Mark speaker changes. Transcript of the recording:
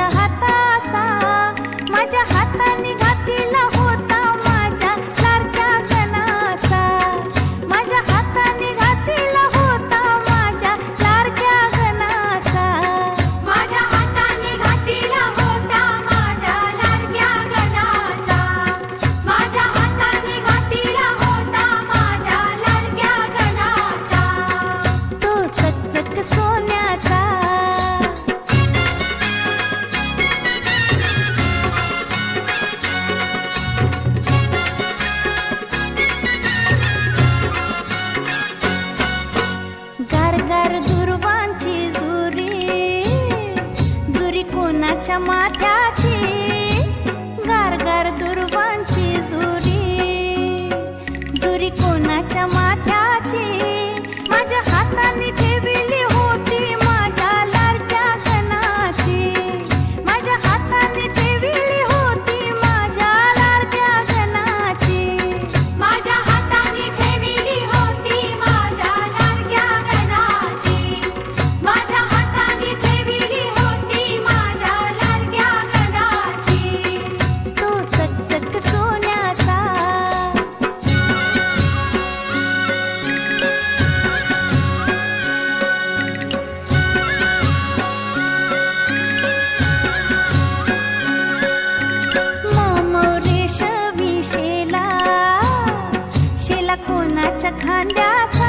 Speaker 1: माझ्या हाताचा माझ्या हाताने घातला i'm macam-macam จะขานรับ